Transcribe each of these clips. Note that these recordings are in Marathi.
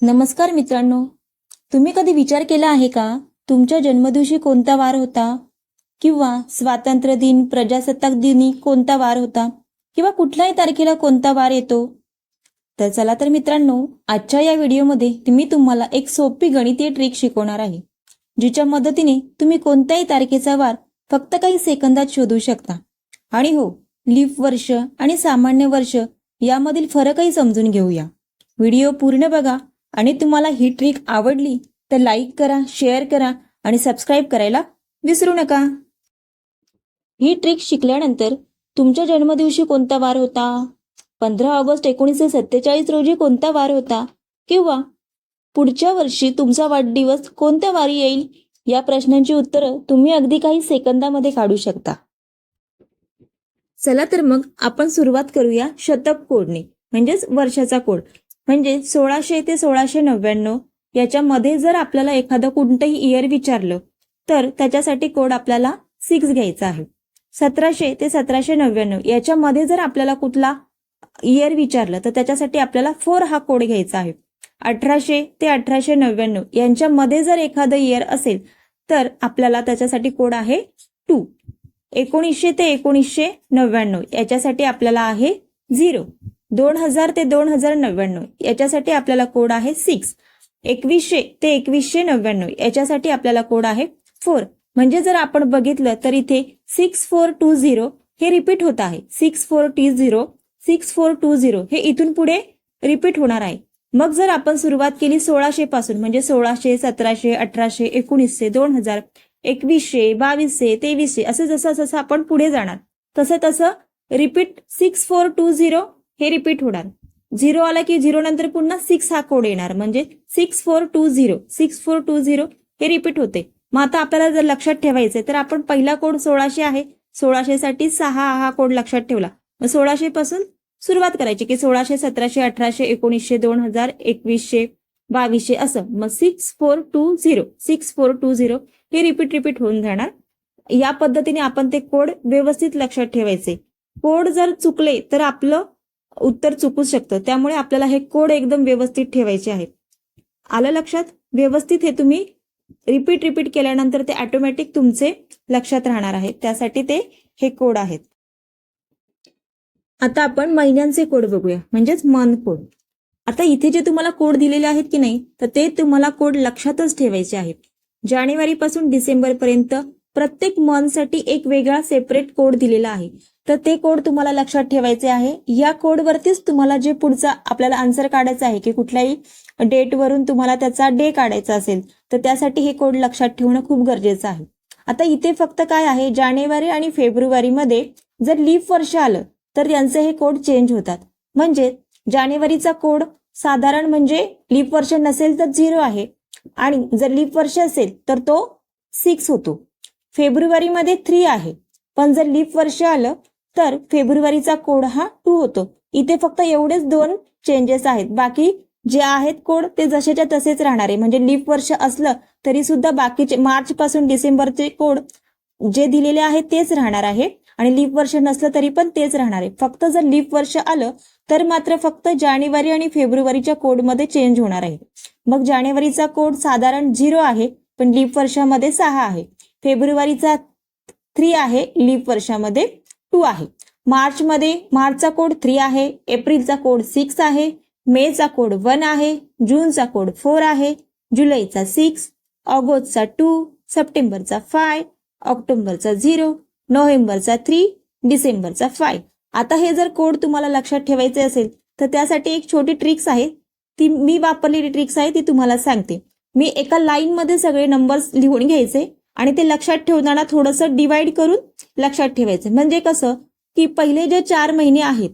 नमस्कार मित्रांनो. तुम्ही कधी विचार केला आहे का? तुमच्या जन्मदिवशी कोणता वार होता? किंवा स्वातंत्र्य दिन प्रजासत्ताक दिनी कोणता वार होता? किंवा कुठल्याही तारखेला कोणता वार येतो? तर चला तर मित्रांनो आजच्या या व्हिडिओमध्ये मी तुम्हाला एक सोपी गणितीय ट्रिक शिकवणार आहे जिच्या मदतीने तुम्ही कोणत्याही तारखेचा वार फक्त काही सेकंदात शोधू शकता. आणि हो लिफ वर्ष आणि सामान्य वर्ष यामधील फरकही समजून घेऊया. व्हिडिओ पूर्ण बघा आणि तुम्हाला ही ट्रिक आवडली तर लाईक करा शेअर करा आणि सबस्क्राईब करायला विसरू नका. ही ट्रिक शिकल्यानंतर तुमच्या जन्मदिवशी कोणता वार होता? पंधरा ऑगस्ट एकोणीसशे सत्तेचाळीस रोजी कोणता वार होता? किंवा पुढच्या वर्षी तुमचा वाढदिवस कोणत्या वारी येईल? या प्रश्नांची उत्तरं तुम्ही अगदी काही सेकंदामध्ये काढू शकता. चला तर मग आपण सुरुवात करूया शतक कोडने म्हणजेच वर्षाचा कोड. म्हणजे सोळाशे ते सोळाशे नव्याण्णव याच्यामध्ये जर आपल्याला एखादं कोणतंही इयर विचारलं तर त्याच्यासाठी कोड आपल्याला सिक्स घ्यायचा आहे. सतराशे ते सतराशे नव्याण्णव याच्यामध्ये जर आपल्याला कुठला इयर विचारलं तर त्याच्यासाठी आपल्याला फोर हा कोड घ्यायचा आहे. अठराशे ते अठराशे नव्याण्णव यांच्यामध्ये जर एखादं इयर असेल तर आपल्याला त्याच्यासाठी कोड आहे टू. एकोणीसशे ते एकोणीसशे नव्याण्णव याच्यासाठी आपल्याला आहे झिरो. दोन हजार ते दोन हजार नव्याण्णव. याच्यासाठी आपल्याला कोड आहे सिक्स एकवीसशे ते एकवीसशे नव्याण्णव. याच्यासाठी आपल्याला कोड आहे फोर म्हणजे जर आपण बघितलं तर इथे सिक्स फोर टू झिरो हे रिपीट होत आहे. Six four two zero six four two zero हे इथून पुढे रिपीट होणार आहे. मग जर आपण सुरुवात केली सोळाशे पासून म्हणजे सोळाशे सतराशे अठराशे एकोणीसशे दोन हजार एकवीसशे बावीसशे तेवीसशे असं जसं जसं आपण पुढे जाणार तसं तसं repeat six four two zero हे रिपीट होणार. झिरो आला की झिरो नंतर पुन्हा सिक्स हा कोड येणार. म्हणजे six four two zero six four two zero हे रिपीट होते. मग आता आपल्याला जर लक्षात ठेवायचं तर आपण पहिला कोड सोळाशे आहे. सोळाशे साठी सहा हा कोड लक्षात ठेवला. मग सोळाशे पासून सुरुवात करायची की सोळाशे सतराशे अठराशे एकोणीसशे दोन हजार एकवीसशे बावीसशे असं. मग six four two zero six four two zero हे रिपीट रिपीट होऊन जाणार. या पद्धतीने आपण ते कोड व्यवस्थित लक्षात ठेवायचे. कोड जर चुकले तर आपलं उत्तर चुकू शकतं. त्यामुळे आपल्याला हे कोड एकदम व्यवस्थित ठेवायचे आहेत. आलं लक्षात? व्यवस्थित हे तुम्ही रिपीट रिपीट केल्यानंतर ते ऑटोमॅटिक तुमचे लक्षात राहणार आहे. त्यासाठी ते हे कोड आहेत. आता आपण महिन्यांचे कोड बघूया. म्हणजेच मंथ कोड. आता इथे जे तुम्हाला कोड दिलेले आहेत की नाही तर ते तुम्हाला कोड लक्षातच ठेवायचे आहेत. जानेवारी पासून डिसेंबर पर्यंत प्रत्येक मंथसाठी एक वेगळा सेपरेट कोड दिलेला आहे. तर ते कोड तुम्हाला लक्षात ठेवायचे आहे. या कोडवरतीच तुम्हाला जे पुढचा आपल्याला आन्सर काढायचा आहे की कुठल्याही डेटवरून तुम्हाला त्याचा डे काढायचा असेल तर त्यासाठी हे कोड लक्षात ठेवणं खूप गरजेचं आहे. आता इथे फक्त काय आहे जानेवारी आणि फेब्रुवारीमध्ये जर लीफ वर्ष आलं तर यांचे हे कोड चेंज होतात. म्हणजे जानेवारीचा कोड साधारण म्हणजे लीप वर्ष नसेल तर झिरो आहे. आणि जर लीप वर्ष असेल तर तो सिक्स होतो. फेब्रुवारीमध्ये थ्री आहे. पण जर लीप वर्ष आलं तर फेब्रुवारीचा कोड हा टू होतो. इथे फक्त एवढेच दोन चेंजेस आहेत. बाकी जे आहेत कोड ते जसेच्या तसेच राहणार आहे. म्हणजे लीप वर्ष असलं तरी सुद्धा बाकीचे मार्च पासून डिसेंबरचे कोड जे दिलेले आहेत तेच राहणार आहे. आणि लीप वर्ष नसलं तरी पण तेच राहणार आहे. फक्त जर लीप वर्ष आलं तर मात्र फक्त जानेवारी आणि फेब्रुवारीच्या कोडमध्ये चेंज होणार आहे. मग जानेवारीचा कोड साधारण झिरो आहे पण लीप वर्षामध्ये सहा आहे. फेब्रुवारीचा थ्री आहे लीप वर्षामध्ये टू आहे. मार्चमध्ये मार्चचा कोड थ्री आहे एप्रिलचा कोड सिक्स आहे मेचा कोड वन आहे जूनचा कोड फोर आहे जुलैचा सिक्स ऑगस्टचा टू सप्टेंबरचा फाय ऑक्टोबरचा झिरो नोव्हेंबरचा थ्री डिसेंबरचा फाय आता हे जर कोड तुम्हाला लक्षात ठेवायचे असेल तर त्यासाठी एक छोटी ट्रिक्स आहे ती मी वापरलेली ट्रिक्स आहे ती तुम्हाला सांगते. मी एका लाईनमध्ये सगळे नंबर्स लिहून घ्यायचे. आणि ते लक्षात ठेवताना थोडंसं डिवाइड करून लक्षात ठेवायचं. म्हणजे कसं? की पहिले जे चार महिने आहेत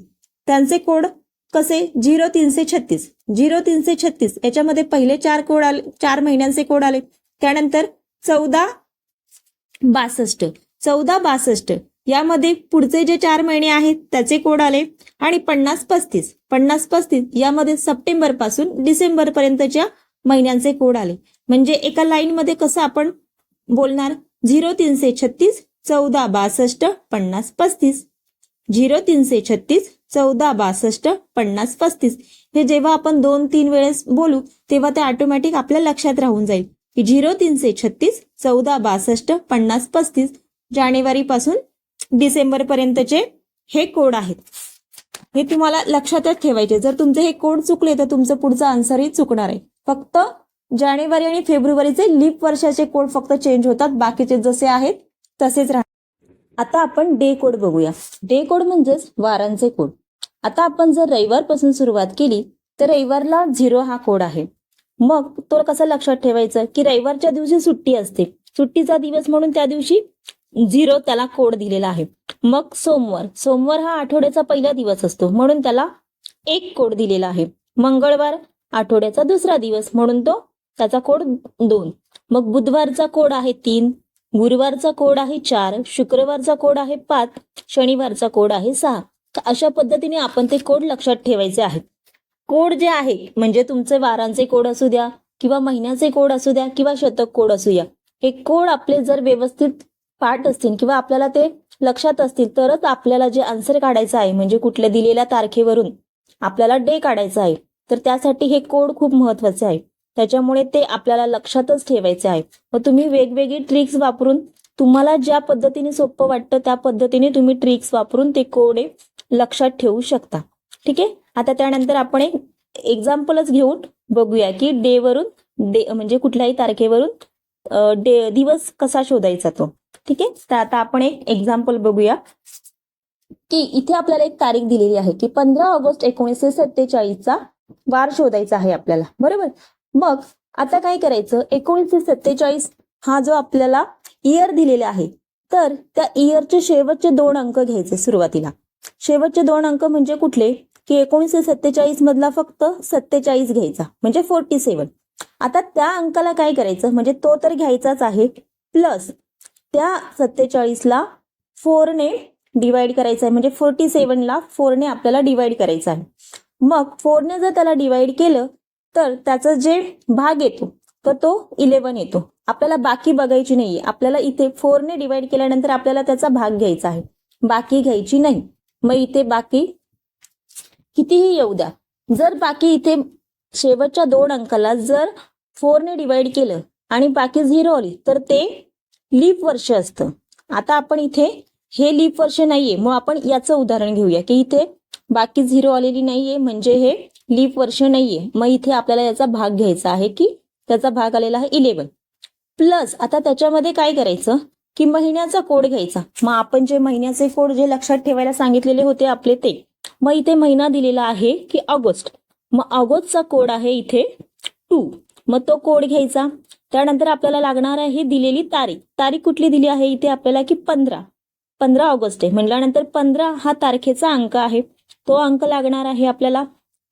त्यांचे कोड कसे? झिरो तीनशे छत्तीस. झिरो तीनशे छत्तीस. याच्यामध्ये पहिले चार कोड आले चार महिन्यांचे कोड आले. त्यानंतर चौदा बासष्ट. चौदा बासष्ट. यामध्ये पुढचे जे चार महिने आहेत त्याचे कोड आले. आणि पन्नास पस्तीस. पन्नास पस्तीस. यामध्ये सप्टेंबरपासून डिसेंबर पर्यंतच्या महिन्यांचे कोड आले. म्हणजे एका लाईन मध्ये कसं आपण बोलणार? झिरो तीनशे छत्तीस चौदा बासष्ट पन्नास पस्तीस. झिरो तीनशे छत्तीस चौदा बासष्ट पन्नास पस्तीस. हे जेव्हा आपण दोन तीन वेळेस बोलू तेव्हा ते ऑटोमॅटिक आपल्या लक्षात राहून जाईल. की झिरो तीनशे छत्तीस चौदा बासष्ट पन्नास पस्तीस जानेवारी पासून डिसेंबर पर्यंतचे हे कोड आहेत. हे तुम्हाला लक्षातच ठेवायचे. जर तुमचे हे कोड चुकले तर तुमचं पुढचं आन्सरही चुकणार आहे. फक्त जानेवारी आणि फेब्रुवारीचे लीप वर्षाचे कोड फक्त चेंज होतात बाकीचे जसे आहेत तसेच राहतात. आता आपण डे कोड बघूया. डे कोड म्हणजेच वारांचे कोड आता आपण जर रविवारपासून सुरुवात केली तर रविवारला झिरो हा कोड आहे. मग तो कसा लक्षात ठेवायचा? की रविवारच्या दिवशी सुट्टी असते. सुट्टीचा दिवस म्हणून त्या दिवशी झिरो त्याला कोड दिलेला आहे. मग सोमवार. सोमवार हा आठवड्याचा पहिला दिवस असतो म्हणून त्याला एक कोड दिलेला आहे. मंगळवार आठवड्याचा दुसरा दिवस म्हणून तो त्याचा कोड दोन. मग बुधवारचा कोड आहे तीन गुरुवारचा कोड आहे चार शुक्रवारचा कोड आहे पाच शनिवारचा कोड आहे सहा. तर अशा पद्धतीने आपण ते कोड लक्षात ठेवायचे आहेत. कोड जे आहे म्हणजे तुमचे वारांचे कोड असू द्या किंवा महिन्याचे कोड असू द्या किंवा शतक कोड असू द्या हे कोड आपले जर व्यवस्थित पाठ असतील किंवा आपल्याला ते लक्षात असतील तरच आपल्याला जे आन्सर काढायचं आहे म्हणजे कुठल्या दिलेल्या तारखेवरून आपल्याला डे काढायचा आहे तर त्यासाठी हे कोड खूप महत्त्वाचे आहे. त्याच्यामुळे ते आपल्याला लक्षातच ठेवायचे आहे. मग तुम्ही वेगवेगळी ट्रिक्स वापरून तुम्हाला ज्या पद्धतीने सोपं वाटतं त्या पद्धतीने तुम्ही ट्रिक्स वापरून ते कोडे लक्षात ठेवू शकता. ठीक आहे? आता त्यानंतर आपण एक एक्झाम्पलच घेऊन बघूया की डे वरून डे म्हणजे कुठल्याही तारखेवरून डे दिवस कसा शोधायचा तो. ठीक आहे? तर आता आपण एक एक्झाम्पल बघूया. की इथे आपल्याला एक तारीख दिलेली आहे की पंधरा ऑगस्ट एकोणीसशे सत्तेचाळीसचा वार शोधायचा आहे आपल्याला. बरोबर? मग आता काय करायचं? एकोणीसशे सत्तेचाळीस हा जो आपल्याला इयर दिलेला आहे तर त्या इयरचे शेवटचे दोन अंक घ्यायचे सुरुवातीला. शेवटचे दोन अंक म्हणजे कुठले? की एकोणीसशे सत्तेचाळीस मधला फक्त सत्तेचाळीस घ्यायचा म्हणजे फोर्टी सेवन आता त्या अंकाला काय करायचं? म्हणजे तो तर घ्यायचाच आहे प्लस त्या सत्तेचाळीसला फोरने डिवाइड करायचं आहे म्हणजे फोर्टी सेवनला फोरने आपल्याला डिवाइड करायचं आहे. मग फोरने जर त्याला डिवाइड केलं तर त्याचा जे भाग येतो तर तो इलेव्हन येतो. आपल्याला बाकी बघायची नाहीये. आपल्याला इथे फोरने डिवाइड केल्यानंतर आपल्याला त्याचा भाग घ्यायचा आहे. बाकी घ्यायची नाही. मग इथे बाकी कितीही येऊ द्या. जर बाकी इथे शेवटच्या दोन अंकाला जर फोरने डिवाइड केलं आणि बाकी झिरो आली तर ते लीप वर्ष असतं. आता आपण इथे हे लीप वर्ष नाहीये. मग आपण याचं उदाहरण घेऊया की इथे बाकी झिरो आलेली नाहीये. म्हणजे हे लीप वर्ष नाहीये. मग इथे आपल्याला याचा भाग घ्यायचा आहे की त्याचा भाग आलेला आहे इलेवन प्लस आता त्याच्यामध्ये काय करायचं? की महिन्याचा कोड घ्यायचा. मग आपण जे महिन्याचे कोड जे लक्षात ठेवायला सांगितलेले होते आपले ते. मग इथे महिना दिलेला आहे की ऑगस्ट. मग ऑगस्टचा कोड आहे इथे टू मग तो कोड घ्यायचा. त्यानंतर आपल्याला लागणार आहे दिलेली तारीख. तारीख कुठली दिली आहे? इथे आपल्याला की पंधरा. पंधरा ऑगस्ट आहे. म्हटल्यानंतर पंधरा हा तारखेचा अंक आहे. तो अंक लागणार आहे आपल्याला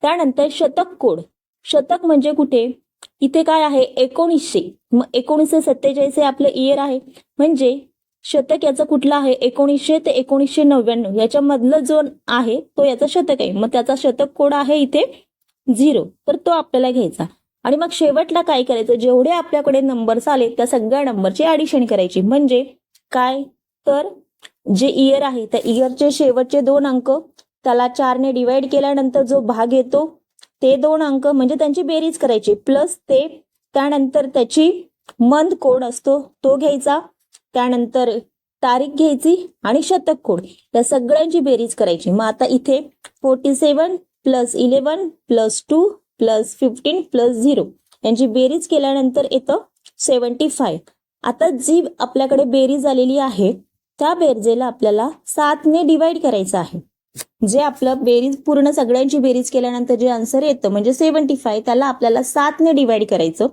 त्यानंतर शतक कोड. शतक म्हणजे कुठे? इथे काय आहे? एकोणीसशे. मग एकोणीसशे सत्तेचाळीस हे आपलं इयर आहे. म्हणजे शतक याचं कुठलं आहे? एकोणीसशे ते एकोणीसशे नव्याण्णव. याच्यामधलं जो आहे तो याचा शतक आहे. मग त्याचा शतक कोड आहे इथे झिरो तर तो आपल्याला घ्यायचा. आणि मग शेवटला काय करायचं? जेवढे आपल्याकडे नंबर्स आले त्या सगळ्या नंबरची ॲडिशन करायची. म्हणजे काय? तर जे इयर आहे त्या इयरचे शेवटचे दोन अंक त्याला चारने डिवाइड केल्यानंतर जो भाग येतो ते दोन अंक म्हणजे त्यांची बेरीज करायची. प्लस ते त्यानंतर त्याची मंथ कोड असतो तो घ्यायचा. त्यानंतर तारीख घ्यायची आणि शतक कोड. या सगळ्यांची बेरीज करायची. मग आता इथे forty seven plus eleven plus two plus fifteen plus zero यांची बेरीज केल्यानंतर येतं सेवन्टी फाईव्ह आता जी आपल्याकडे बेरीज आलेली आहे त्या बेरजेला आपल्याला सातने डिवाइड करायचं आहे. जे आपलं बेरीज पूर्ण सगळ्यांची बेरीज केल्यानंतर जे आन्सर येतं म्हणजे सेव्हन्टी फाय त्याला आपल्याला सातने डिवाइड करायचं.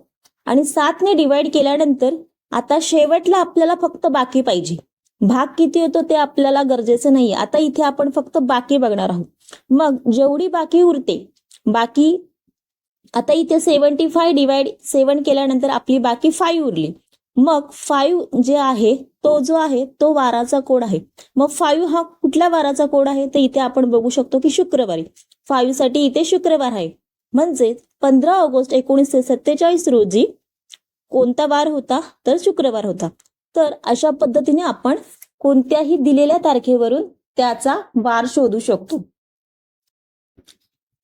आणि सातने डिवाइड केल्यानंतर आता शेवटला आपल्याला फक्त बाकी पाहिजे. भाग किती होतो ते आपल्याला गरजेचं नाहीये. आता इथे आपण फक्त बाकी बघणार आहोत. मग जेवढी बाकी उरते बाकी आता इथे सेवन्टी फाय डिवाइड सेवन केल्यानंतर आपली बाकी फाईव्ह उरली. मग फाईव्ह जे आहे तो जो आहे तो वाराचा कोड आहे. मग फाईव्ह हा कुठल्या वाराचा कोड आहे तर इथे आपण बघू शकतो की शुक्रवारी. फाईव्हसाठी इथे शुक्रवार आहे. म्हणजे पंधरा ऑगस्ट एकोणीसशे सत्तेचाळीस रोजी कोणता वार होता तर शुक्रवार होता. तर अशा पद्धतीने आपण कोणत्याही दिलेल्या तारखेवरून त्याचा वार शोधू शकतो.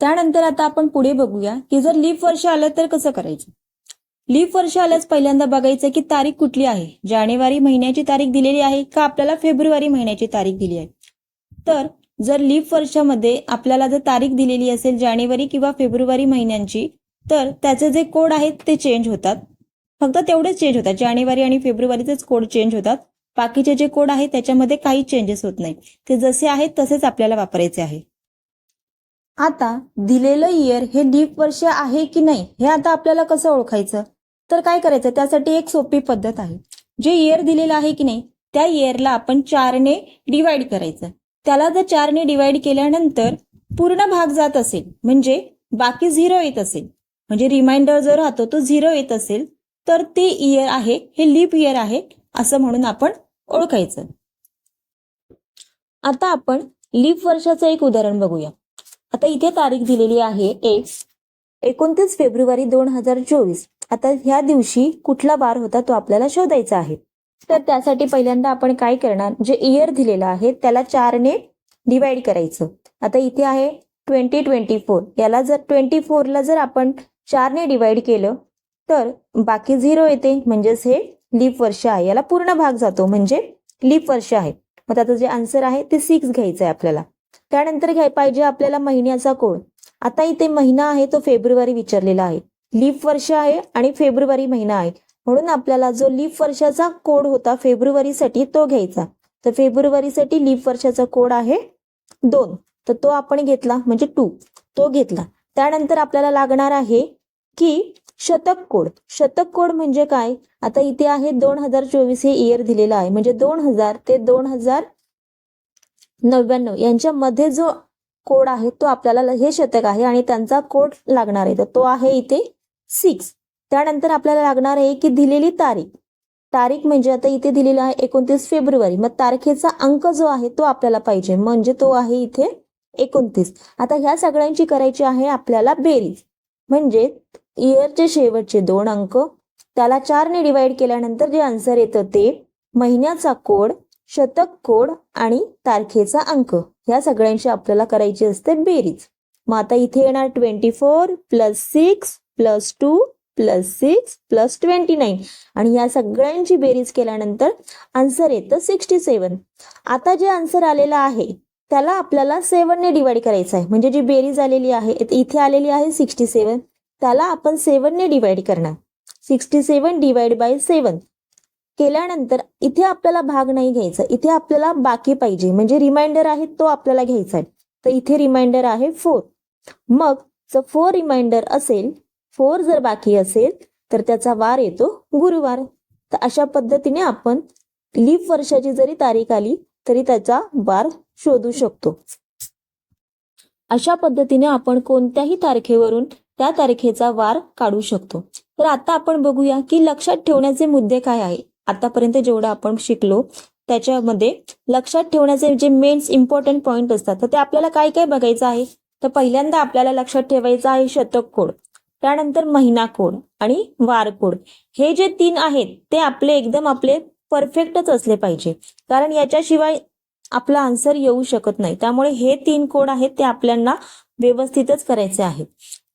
त्यानंतर आता आपण पुढे बघूया की जर लीप वर्ष आलं तर कसं करायचं? लीप वर्ष आल्यास पहिल्यांदा बघायचं की तारीख कुठली आहे. जानेवारी महिन्याची तारीख दिलेली आहे का आपल्याला फेब्रुवारी महिन्याची तारीख दिली आहे? तर जर लीप वर्षामध्ये आपल्याला जर तारीख दिलेली असेल जानेवारी किंवा फेब्रुवारी महिन्यांची तर त्याचे जे कोड आहेत ते चेंज होतात. फक्त तेवढेच चेंज होतात. जानेवारी आणि फेब्रुवारीचेच कोड चेंज होतात. बाकीचे जे कोड आहेत त्याच्यामध्ये काही चेंजेस होत नाही. ते जसे आहेत तसेच आपल्याला वापरायचे आहे. आता दिलेलं इयर हे लीप वर्ष आहे की नाही हे आता आपल्याला कसं ओळखायचं? तर काय करायचं? त्यासाठी एक सोपी पद्धत आहे. जे इयर दिलेलं आहे की नाही त्या इयरला आपण चारने डिवाइड करायचं. त्याला जर चारने डिवाइड केल्यानंतर पूर्ण भाग जात असेल म्हणजे बाकी झिरो येत असेल म्हणजे रिमाइंडर जो राहतो तो झिरो येत असेल तर ते इयर आहे हे लीप इयर आहे असं म्हणून आपण ओळखायचं. आता आपण लीप वर्षाचं एक उदाहरण बघूया. आता इथे तारीख दिलेली आहे एक एकोणतीस फेब्रुवारी दोन हजार चोवीस. आता ह्या दिवशी कुठला वार होता तो आपल्याला शोधायचा आहे. तर त्यासाठी पहिल्यांदा आपण काय करणार? जे इयर दिलेलं आहे त्याला चारने डिवाइड करायचं. आता इथे आहे ट्वेंटी ट्वेंटी फोर याला जर ट्वेंटी फोरला जर आपण चारने डिवाइड केलं तर बाकी झिरो येते. म्हणजेच हे लीप वर्ष आहे. याला पूर्ण भाग जातो. म्हणजे लीप वर्ष आहे. मग त्याचं जे आन्सर आहे ते सिक्स घ्यायचं आहे आपल्याला. त्यानंतर घ्याय पाहिजे आपल्याला महिन्याचा कोड. आता इथे महिना आहे तो फेब्रुवारी विचारलेला आहे. लीप वर्ष आहे आणि फेब्रुवारी महिना आहे. म्हणून आपल्याला जो लीप वर्षाचा कोड होता फेब्रुवारीसाठी तो घ्यायचा. तर फेब्रुवारीसाठी लीप वर्षाचा कोड आहे दोन. तर तो आपण घेतला म्हणजे टू. तो घेतला. त्यानंतर आपल्याला लागणार आहे की शतक कोड. शतक कोड म्हणजे काय? आता इथे आहे दोन हजार चोवीस हे इयर दिलेलं आहे. म्हणजे दोन हजार ते दोन हजार नव्याण्णव. यांच्यामध्ये जो कोड आहे तो आपल्याला हे शतक आहे आणि त्यांचा कोड लागणार आहे. तर तो आहे इथे सिक्स. त्यानंतर आपल्याला लागणार आहे की दिलेली तारीख. तारीख म्हणजे आता इथे दिलेला आहे एकोणतीस फेब्रुवारी. मग तारखेचा अंक जो आहे तो आपल्याला पाहिजे. म्हणजे तो आहे इथे एकोणतीस. आता ह्या सगळ्यांची करायची आहे आपल्याला बेरीज. म्हणजे इयरचे शेवटचे दोन अंक. त्याला चारने डिवाइड केल्यानंतर जे आन्सर येतं ते महिन्याचा कोड शतक कोड आणि तारखेचा अंक. ह्या सगळ्यांची आपल्याला करायची असते बेरीज. मग आता इथे येणार twenty four plus six plus two plus six plus twenty nine. आणि या सगळ्यांची बेरीज केल्यानंतर आन्सर येतं सिक्स्टी सेवन. आता जे आन्सर आलेलं आहे त्याला आपल्याला सेवनने डिवाइड करायचं आहे. म्हणजे जी बेरीज आलेली आहे इथे आलेली आहे सिक्स्टी सेवन. त्याला आपण सेवनने डिवाइड करणार. Sixty seven divide by seven. केल्यानंतर इथे आपल्याला भाग नाही घ्यायचा. इथे आपल्याला बाकी पाहिजे. म्हणजे रिमाइंडर आहे तो आपल्याला घ्यायचा आहे. तर इथे रिमाइंडर आहे फोर मग जर फोर रिमाइंडर असेल फोर जर बाकी असेल तर त्याचा वार येतो गुरुवार. तर अशा पद्धतीने आपण लीप वर्षाची जरी तारीख आली तरी त्याचा वार शोधू शकतो. अशा पद्धतीने आपण कोणत्याही तारखेवरून त्या तारखेचा वार काढू शकतो. तर आता आपण बघूया की लक्षात ठेवण्याचे मुद्दे काय आहे. आतापर्यंत जेवढं आपण शिकलो त्याच्यामध्ये लक्षात ठेवण्याचे जे मेन्स इम्पॉर्टंट पॉइंट असतात तर ते आपल्याला काय काय बघायचं आहे? तर पहिल्यांदा आपल्याला लक्षात ठेवायचं आहे शतक कोड. त्यानंतर महिना कोड आणि वार कोड. हे जे तीन आहेत ते आपले एकदम आपले परफेक्टच असले पाहिजे. कारण याच्याशिवाय आपला आन्सर येऊ शकत नाही. त्यामुळे हे तीन कोड आहेत ते आपल्याला व्यवस्थितच करायचे आहेत.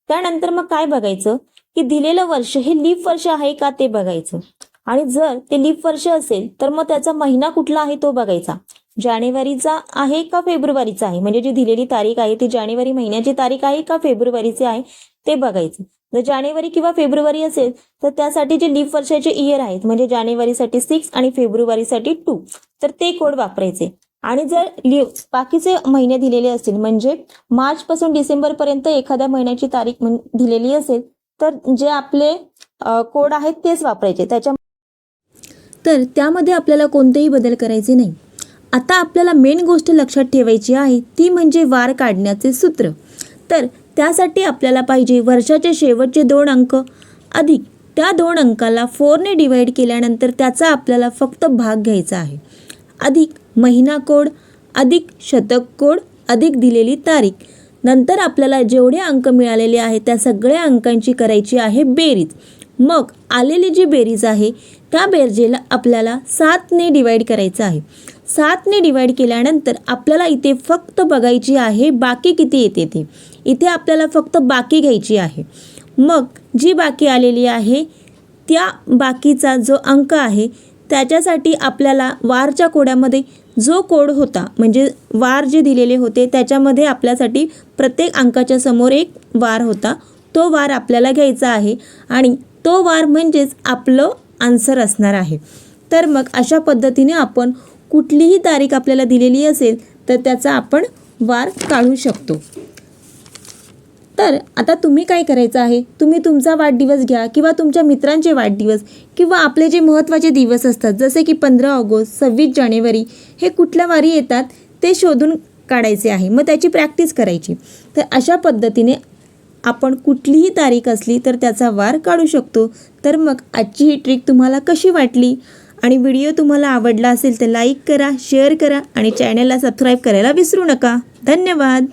त्यानंतर मग काय बघायचं? की दिलेलं वर्ष हे लीप वर्ष आहे का ते बघायचं? आणि जर ते लीप वर्ष असेल तर मग त्याचा महिना कुठला आहे तो बघायचा. जानेवारीचा आहे का फेब्रुवारीचा आहे? म्हणजे जी दिलेली तारीख आहे ती जानेवारी महिन्याची तारीख आहे का फेब्रुवारीची आहे? ते बघायचं. जर जानेवारी किंवा फेब्रुवारी असेल तर त्यासाठी जे लीप वर्षाचे इयर आहेत म्हणजे जानेवारीसाठी सिक्स आणि फेब्रुवारीसाठी टू तर ते कोड वापरायचे. आणि जर लिव बाकीचे महिने दिलेले असतील म्हणजे मार्च पासून डिसेंबर पर्यंत एखाद्या महिन्याची तारीख दिलेली असेल तर जे आपले कोड आहेत तेच वापरायचे. त्याच्या तर त्यामध्ये आपल्याला कोणतेही बदल करायचे नाही. आता आपल्याला मेन गोष्ट लक्षात ठेवायची आहे ती म्हणजे वार काढण्याचे सूत्र. तर त्यासाठी आपल्याला पाहिजे वर्षाचे शेवटचे दोन अंक. अधिक त्या दोन अंकाला फोरने डिवाईड केल्यानंतर त्याचा आपल्याला फक्त भाग घ्यायचा आहे. अधिक महिना कोड. अधिक शतक कोड. अधिक दिलेली तारीख. नंतर आपल्याला जेवढे अंक मिळालेले आहेत त्या सगळ्या अंकांची करायची आहे बेरीज. मग आलेली जी बेरीज आहे त्या बेरजेला आपल्याला सातने डिवाईड करायचं आहे. सातने डिवाईड केल्यानंतर आपल्याला इथे फक्त बघायची आहे बाकी किती येते ते. इथे आपल्याला फक्त बाकी घ्यायची आहे. मग जी बाकी आलेली आहे त्या बाकीचा जो अंक आहे त्याच्यासाठी आपल्याला वारच्या कोड्यामध्ये जो कोड होता म्हणजे वार जे दिलेले होते त्याच्यामध्ये आपल्यासाठी प्रत्येक अंकाच्या समोर एक वार होता. तो वार आपल्याला घ्यायचा आहे आणि तो वार म्हणजेच आपलं आन्सर असणार आहे. तर मग अशा पद्धतीने आपण कुठलीही तारीख आपल्याला दिलेली असेल तर त्याचा आपण वार काढू शकतो. तर आता तुम्ही काय करायचं आहे? तुम्ही तुमचा वाढदिवस घ्या किंवा तुमच्या मित्रांचे वाढदिवस किंवा आपले जे महत्त्वाचे दिवस असतात जसे की पंधरा ऑगस्ट सव्वीस जानेवारी हे कुठल्या वारी येतात ते शोधून काढायचे आहे. मग त्याची प्रॅक्टिस करायची. तर अशा पद्धतीने आपण कुठलीही तारीख असली तर त्याचा वार काढू शकतो. तर मग आजची ही ट्रिक तुम्हाला कशी वाटली? आणि व्हिडिओ तुम्हाला आवडला असेल तर लाईक करा शेअर करा आणि चॅनलला सबस्क्राईब करायला विसरू नका. धन्यवाद.